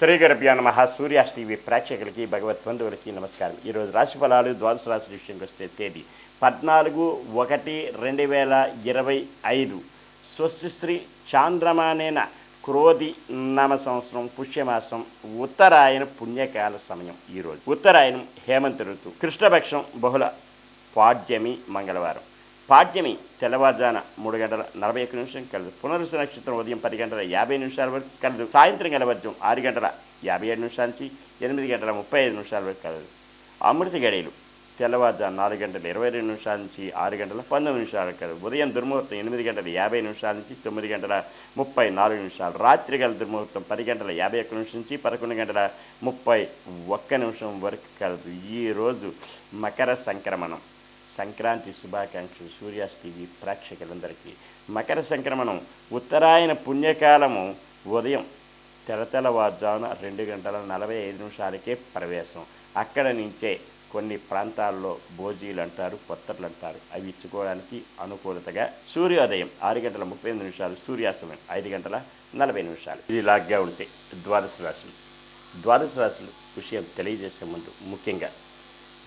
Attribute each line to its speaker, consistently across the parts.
Speaker 1: శ్రీగరభ్యా నమ. సూర్యాస్ టీవీ ప్రేక్షకులకి భగవత్ బంధువులకి నమస్కారం. ఈరోజు రాశి ఫలాలు ద్వాదశ రాశి విషయంకి వస్తే తేదీ పద్నాలుగు ఒకటి రెండు వేల ఇరవై ఐదు. స్వస్తిశ్రీ చాంద్రమానేన క్రోధి నామ సంవత్సరం పుష్యమాసం ఉత్తరాయణ పుణ్యకాల సమయం ఈరోజు ఉత్తరాయణం హేమంత ఋతు. కృష్ణపక్షం బహుళ పాడ్యమి మంగళవారం. పాడ్యమి తెల్లవారుజాన మూడు గంటల నలభై ఒక్క నిమిషం కలదు. పునరుస నక్షత్రం ఉదయం పది గంటల యాభై నిమిషాల వరకు కలదు. సాయంత్రం గలవర్జం ఆరు గంటల యాభై ఏడు నిమిషాల నుంచి ఎనిమిది గంటల ముప్పై ఐదు నిమిషాల వరకు కలదు. అమృత గడియలు తెల్లవారుజాన నాలుగు గంటల ఇరవై రెండు నిమిషాల నుంచి ఆరు గంటల పంతొమ్మిది నిమిషాల వరకు కలదు. ఉదయం దుర్ముహూర్తం ఎనిమిది గంటల యాభై నిమిషాల నుంచి తొమ్మిది గంటల ముప్పై నాలుగు నిమిషాలు. రాత్రి గల దుర్ముహూర్తం పది గంటల యాభై ఒక్క నిమిషం నుంచి పదకొండు గంటల ముప్పై ఒక్క నిమిషం వరకు కలదు. ఈరోజు మకర సంక్రమణం. సంక్రాంతి శుభాకాంక్షలు సూర్యాస్ టీవీ ప్రేక్షకులందరికీ. మకర సంక్రమణం ఉత్తరాయణ పుణ్యకాలము ఉదయం తెల్లతెల్లవారుజామున రెండు గంటల నలభై ఐదు నిమిషాలకే ప్రవేశం. అక్కడ నుంచే కొన్ని ప్రాంతాల్లో భోజీలు అంటారు పొత్తర్లు అంటారు అవి ఇచ్చుకోవడానికి అనుకూలతగా సూర్యోదయం ఆరు గంటల ముప్పై ఎనిమిది నిమిషాలు సూర్యాస్తమయం ఐదు గంటల నలభై నిమిషాలు. ఇది లాగ్గా ఉంటే ద్వాదశ రాశులు. ద్వాదశ రాశులు విషయం తెలియజేసే ముందు ముఖ్యంగా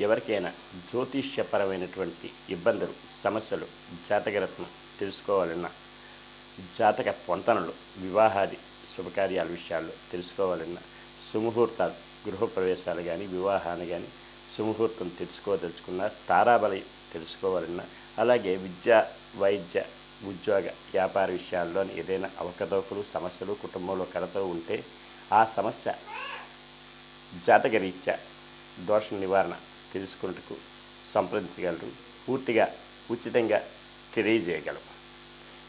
Speaker 1: ఎవరికైనా జ్యోతిష్యపరమైనటువంటి ఇబ్బందులు సమస్యలు జాతకరత్నం తెలుసుకోవాలన్నా జాతక పొంతనలు వివాహాది శుభకార్యాల విషయాల్లో తెలుసుకోవాలన్నా సుముహూర్తాలు గృహప్రవేశాలు కానీ వివాహాన్ని కానీ సుముహూర్తం తెలుసుకోదలుచుకున్న తారాబలి తెలుసుకోవాలన్నా అలాగే విద్య వైద్య ఉద్యోగ వ్యాపార విషయాల్లోని ఏదైనా అవకతవకలు సమస్యలు కుటుంబంలో కలతో ఉంటే ఆ సమస్య జాతకరీత్యా దోష నివారణ తెలుసుకున్నట్టుకు సంప్రదించగలరు. పూర్తిగా ఉచితంగా తెలియజేయగలరు.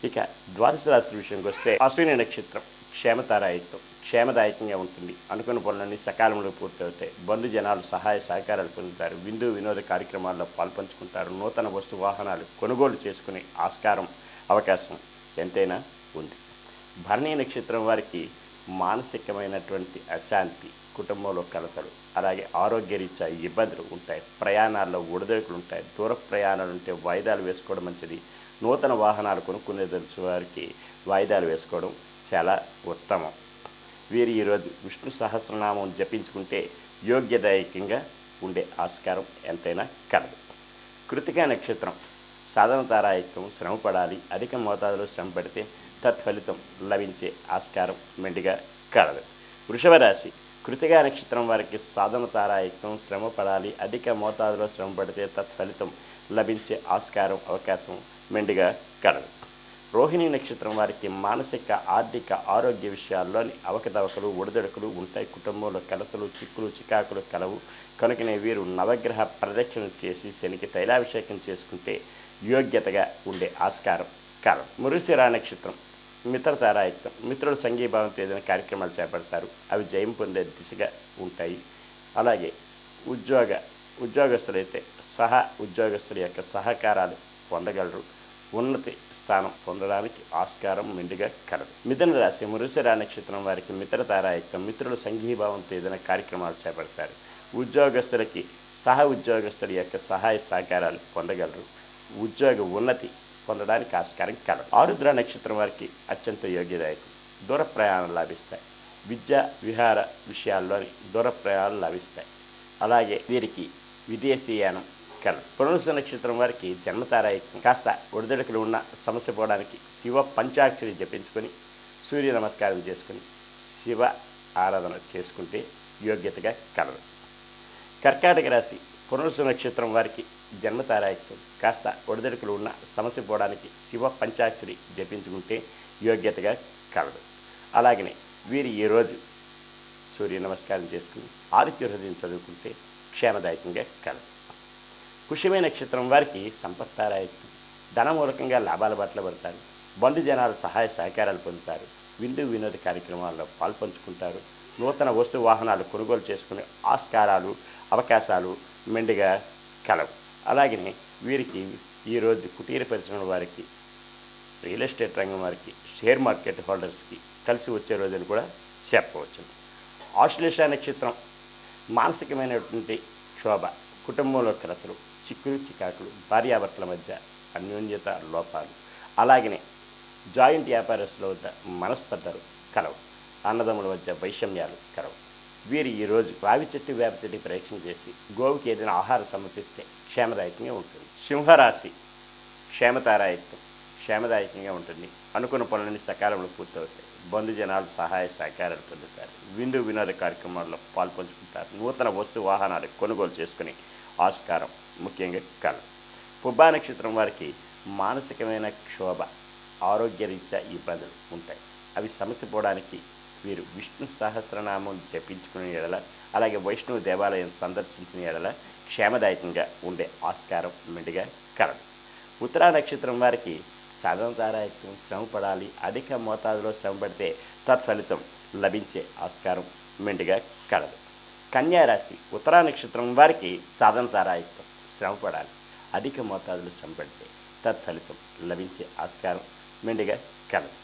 Speaker 1: ఇక ద్వాదశ రాశి విషయంకి వస్తే అశ్విని నక్షత్రం క్షేమతారాయత్వం క్షేమదాయకంగా ఉంటుంది. అనుకున్న పనులన్నీ సకాలంలో పూర్తవుతాయి. బంధు జనాలు సహాయ సహకారాలు పొందుతారు. విందు వినోద కార్యక్రమాల్లో పాల్పంచుకుంటారు. నూతన వస్తు వాహనాలు కొనుగోలు చేసుకునే ఆస్కారం అవకాశం ఎంతైనా ఉంది. భరణీ నక్షత్రం వారికి మానసికమైనటువంటి అశాంతి కుటుంబంలో కలతలు అలాగే ఆరోగ్యరీత్యా ఇబ్బందులు ఉంటాయి ప్రయాణాల్లో ఒడిదొడుకులు ఉంటాయి దూర ప్రయాణాలు ఉంటే వాయిదాలు వేసుకోవడం మంచిది. నూతన వాహనాలు కొనుక్కునే తెలిసిన వారికి వాయిదాలు వేసుకోవడం చాలా ఉత్తమం. వీరు ఈరోజు విష్ణు సహస్రనామం జపించుకుంటే యోగ్యదాయకంగా ఉండే ఆస్కారం ఎంతైనా కలదు. కృతికా నక్షత్రం సాధన తారాయత్వం శ్రమ పడాలి అధిక మోతాదులో శ్రమ పడితే తత్ఫలితం లభించే ఆస్కారం మెండుగా కలదు. వృషభ రాశి కృతిగా నక్షత్రం వారికి సాధన తారాయత్వం శ్రమ పడాలి అధిక మోతాదులో శ్రమ పడితే తత్ఫలితం లభించే ఆస్కారం అవకాశం మెండుగా కలదు. రోహిణి నక్షత్రం వారికి మానసిక ఆర్థిక ఆరోగ్య విషయాల్లోని అవకతవకలు ఒడిదొడకలు ఉంటాయి. కుటుంబంలో కలతలు చిక్కులు చికాకులు కలవు. కనుకనే వీరు నవగ్రహ ప్రదక్షిణ చేసి శనికి తైలాభిషేకం చేసుకుంటే యోగ్యతగా ఉండే ఆస్కారం కాలం. మురుసిరా నక్షత్రం మిత్రతారాయత్వం మిత్రుల సంఘీభావంతో ఏదైనా కార్యక్రమాలు చేపడతారు. అవి జయం పొందే దిశగా ఉంటాయి. అలాగే ఉద్యోగ ఉద్యోగస్తులైతే సహా ఉద్యోగస్తుల యొక్క సహకారాలు పొందగలరు. ఉన్నతి స్థానం పొందడానికి ఆస్కారం మెండుగా కలదు. మిథున రాశి మురుసరా నక్షత్రం వారికి మిత్రతారాయత్వం మిత్రుల సంఘీభావంతో ఏదైనా కార్యక్రమాలు చేపడతారు. ఉద్యోగస్తులకి సహ ఉద్యోగస్తుల యొక్క సహాయ సహకారాలు పొందగలరు. ఉద్యోగ ఉన్నతి పొందడానికి ఆస్కారం కలదు. ఆరుద్ర నక్షత్రం వారికి అత్యంత యోగ్యదాయకం. దూర ప్రయాణాలు లాభిస్తాయి. విద్య విహార విషయాల్లోని దూర ప్రయాణాలు లభిస్తాయి. అలాగే వీరికి విదేశీయానం కలదు. పునరుస నక్షత్రం వారికి జన్మతారాయకం కాస్త ఒడిదొడుకులు ఉన్న సమస్య పోవడానికి శివ పంచాక్షరి జపించుకొని సూర్య నమస్కారం చేసుకొని శివ ఆరాధన చేసుకుంటే యోగ్యతగా కలదు. కర్కాటక రాశి పునరుసు నక్షత్రం వారికి జన్మతారాయత్వం కాస్త ఒడిదడుకులు ఉన్న సమస్య పోవడానికి శివ పంచాక్షరి జపించుకుంటే యోగ్యతగా కలదు. అలాగనే వీరు ఈరోజు సూర్య నమస్కారం చేసుకుని ఆదిత్య హృదయం చదువుకుంటే క్షేమదాయకంగా కలదు. పుష్యమే నక్షత్రం వారికి సంపత్తారాయత్వం ధనమూలకంగా లాభాల బట్టలు పడతారు. బంధు జనాలు సహాయ సహకారాలు పొందుతారు. విందు వినోద కార్యక్రమాల్లో పాల్పంచుకుంటారు. నూతన వస్తు వాహనాలు కొనుగోలు చేసుకునే ఆస్కారాలు అవకాశాలు మెండుగా కలవు. అలాగనే వీరికి ఈరోజు కుటీర పరిశ్రమ వారికి రియల్ ఎస్టేట్ రంగం వారికి షేర్ మార్కెట్ హోల్డర్స్కి కలిసి వచ్చే రోజుని కూడా చెప్పవచ్చు. ఆశ్లేష నక్షత్రం మానసికమైనటువంటి క్షోభ కుటుంబంలో కలతలు చిక్కులు చికాకులు భార్యాభర్తల మధ్య అన్యోన్యత లోపాలు. అలాగనే జాయింట్ వ్యాపారస్తుల వద్ద మనస్పర్ధలు కలవు. అన్నదమ్ముల మధ్య వైషమ్యాలు కలవు. వీరు ఈరోజు రావి చెట్టు వేప చెట్టు ప్రయత్నం చేసి గోవుకి ఏదైనా ఆహారం సమర్పిస్తే క్షేమదాయకంగా ఉంటుంది. సింహరాశి క్షేమతారాయకం క్షేమదాయకంగా ఉంటుంది. అనుకున్న పనులన్నీ సకాలంలో పూర్తవుతాయి. బంధుజనాలు సహాయ సహకారాలు పొందుతారు. విందు వినోద కార్యక్రమాల్లో పాల్పంచుకుంటారు. నూతన వస్తు వాహనాలు కొనుగోలు చేసుకుని ఆస్కారం ముఖ్యంగా కళ. పుబ్బా నక్షత్రం వారికి మానసికమైన క్షోభ ఆరోగ్యరీత్యా ఇబ్బందులు ఉంటాయి. అవి సమస్య పోవడానికి వీరు విష్ణు సహస్రనామం జపించుకునే ఎడల అలాగే వైష్ణవ దేవాలయం సందర్శించిన ఎడల క్షేమదాయకంగా ఉండే ఆస్కారం మెండుగా కలదు. ఉత్తరా నక్షత్రం వారికి సాధనతారాయత్వం శ్రమ పడాలి అధిక మోతాదులో శ్రమ పడితే తత్ఫలితం లభించే ఆస్కారం మెండుగా కలదు. కన్యారాశి ఉత్తరా నక్షత్రం వారికి సాధనతారాయత్వం శ్రమ పడాలి అధిక మోతాదులో శ్రమ పడితే తత్ఫలితం లభించే ఆస్కారం మెండుగా కలదు.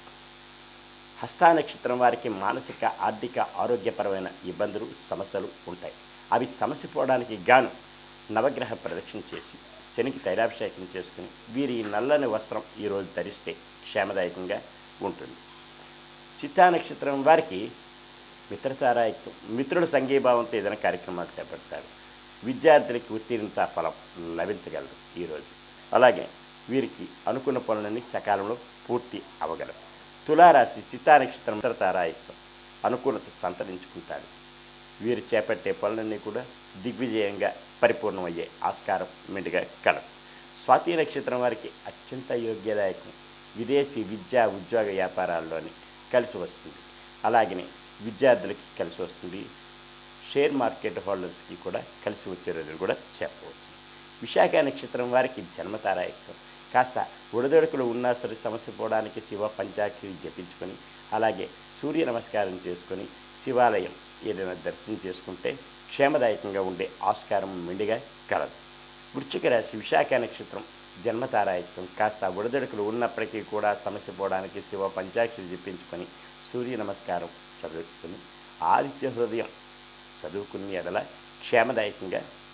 Speaker 1: హస్తా నక్షత్రం వారికి మానసిక ఆర్థిక ఆరోగ్యపరమైన ఇబ్బందులు సమస్యలు ఉంటాయి. అవి సమస్య పోవడానికి గాను నవగ్రహ ప్రదక్షిణ చేసి శనికి తైలాభిషేకం చేసుకుని వీరి నల్లని వస్త్రం ఈరోజు ధరిస్తే క్షేమదాయకంగా ఉంటుంది. చిత్తా నక్షత్రం వారికి మిత్రతారాయత్వం మిత్రుల సంఘీభావంతో ఏదైనా కార్యక్రమాలు చేపడతారు. విద్యార్థులకి ఉత్తీర్ణత ఫలం లభించగలరు ఈరోజు అలాగే వీరికి అనుకున్న పనులన్నీ సకాలంలో పూర్తి అవగలరు తులారాశి చిత్తానక్షత్రం నక్షత్రం అనుకూలత సంతరించుకుంటారు వీరు చేపట్టే పనులన్నీ కూడా దిగ్విజయంగా పరిపూర్ణమయ్యే ఆస్కారం మెండుగా కలదు. స్వాతి నక్షత్రం వారికి అత్యంత యోగ్యదాయకం. విదేశీ విద్యా ఉద్యోగ వ్యాపారాల్లోని కలిసి వస్తుంది. అలాగనే విద్యార్థులకి కలిసి వస్తుంది. షేర్ మార్కెట్ హోల్డర్స్కి కూడా కలిసి వచ్చే రోజులు కూడా చెప్పవచ్చు. విశాఖ నక్షత్రం వారికి జన్మతారాయత్వం. కాస్త ఉడదొడుకులు ఉన్నా సరే సమస్య పోవడానికి శివ పంచాక్షరి జపించుకొని అలాగే సూర్య నమస్కారం చేసుకొని శివాలయం ఏదైనా దర్శనం చేసుకుంటే క్షేమదాయకంగా ఉండే ఆస్కారం మెండుగా కలదు. వృశ్చిక రాశి విశాఖ నక్షత్రం జన్మతారాయత్వం కాస్త ఉడదొడుకులు ఉన్నప్పటికీ కూడా సమస్య పోవడానికి శివ పంచాక్షరి జపించుకొని సూర్య నమస్కారం చదువుకుని ఆదిత్య హృదయం చదువుకుని ఎడల క్షేమదాయకంగా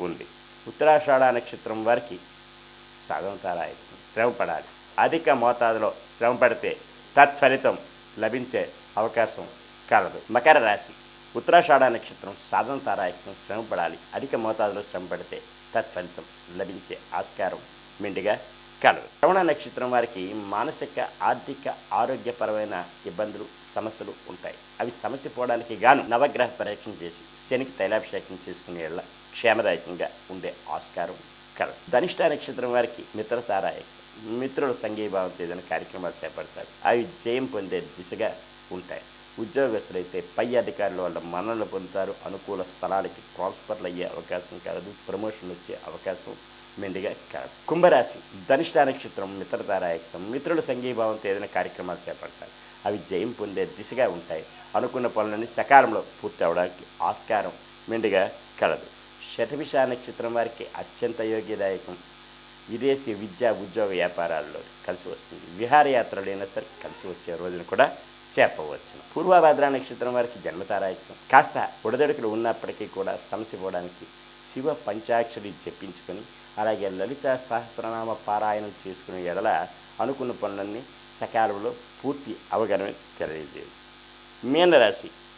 Speaker 1: ఉంది. ఉత్తరాషాఢ నక్షత్రం వారికి సాధనతారాయకం శ్రమ పడాలి. అధిక మోతాదులో శ్రమ పడితే తత్ఫలితం లభించే అవకాశం కలదు. మకర రాశి. ఉత్తరాషాఢ నక్షత్రం సాధన తారాయకం శ్రమ పడాలి. అధిక మోతాదులో శ్రమ పడితే తత్ఫలితం లభించే ఆస్కారం మెండుగా కలదు. శ్రవణ నక్షత్రం వారికి మానసిక ఆర్థిక ఆరోగ్యపరమైన ఇబ్బందులు సమస్యలు ఉంటాయి. అవి సమస్య పోవడానికి గాను నవగ్రహ పరీక్షణ చేసి శనికి తైలాభిషేకం చేసుకునే క్షేమదాయకంగా ఉండే ఆస్కారం కలదు. ధనిష్ట నక్షత్రం వారికి మిత్రతారాయకం మిత్రుల సంఘీభావంతో ఏదైనా కార్యక్రమాలు చేపడతారు. అవి జయం పొందే దిశగా ఉంటాయి. ఉద్యోగస్తులైతే పై అధికారుల వల్ల మన్నలు పొందుతారు. అనుకూల స్థలాలకి ట్రాన్స్ఫర్లు అయ్యే అవకాశం కలదు. ప్రమోషన్ వచ్చే అవకాశం మెండుగా కాదు కుంభరాశి ధనిష్ట నక్షత్రం మిత్రతారాయకం మిత్రుల సంఘీభావంతో ఏదైనా కార్యక్రమాలు చేపడతారు. అవి జయం పొందే దిశగా ఉంటాయి. అనుకున్న పనులన్నీ సకాలంలో పూర్తి అవడానికి ఆస్కారం మెండుగా కలదు. శతభిష నక్షత్రం వారికి అత్యంత యోగ్యదాయకం. విదేశీ విద్యా ఉద్యోగ వ్యాపారాల్లో కలిసి వస్తుంది. విహారయాత్రలైనా సరే కలిసి వచ్చే రోజును కూడా చెప్పవచ్చు పూర్వభద్ర నక్షత్రం వారికి జన్మతారాయకం కాస్త ఉడదడుకులు ఉన్నప్పటికీ కూడా సమస్య పోవడానికి శివ పంచాక్షరి చెప్పించుకొని అలాగే లలిత సహస్రనామ పారాయణం చేసుకునే ఎడల అనుకున్న పనులన్నీ సకాలంలో పూర్తి అవగాహన తెలియజేయదు మీనరాశి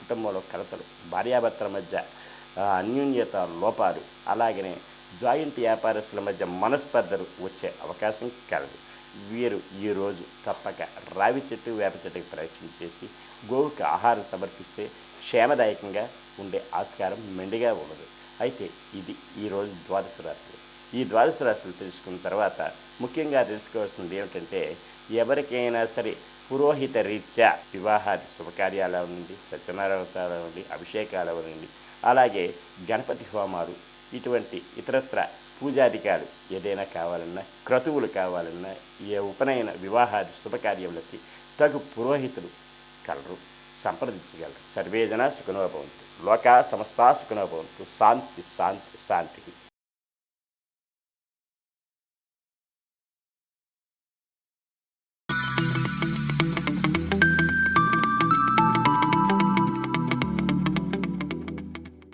Speaker 1: కుటుంబంలో కలతలు భార్యాభర్తల మధ్య అన్యూన్యత అన్యోన్యత లోపాలు అలాగనే జాయింట్ వ్యాపారస్తుల మధ్య మనస్పర్ధలు వచ్చే అవకాశం కలదు. వీరు ఈరోజు తప్పక రావి చెట్టు వేప చెట్టుకి ప్రయత్నం చేసి గోవుకి ఆహారం సమర్పిస్తే క్షేమదాయకంగా ఉండే ఆస్కారం మెండుగా ఉండదు. అయితే ఇది ఈరోజు ద్వాదశ రాశులు. ఈ ద్వాదశ రాశులు తెలుసుకున్న తర్వాత ముఖ్యంగా తెలుసుకోవాల్సింది ఏమిటంటే ఎవరికైనా సరే పురోహిత రీత్యా వివాహాది శుభకార్యాల నుండి సత్యనారాయణ నుండి అభిషేకాలు అవ్వండి అలాగే గణపతి హోమాలు ఇటువంటి ఇతరత్ర పూజాధికాలు ఏదైనా కావాలన్నా క్రతువులు కావాలన్నా ఏ ఉపనయన వివాహాది శుభకార్యములకి తగు పురోహితులు కలరు సంప్రదించగలరు. సర్వేజన సుఖనోభవంతు లోకా సమస్తా సుఖనోభవంతు శాంతి శాంతి శాంతి